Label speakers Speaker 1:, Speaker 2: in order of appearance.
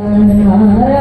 Speaker 1: ആ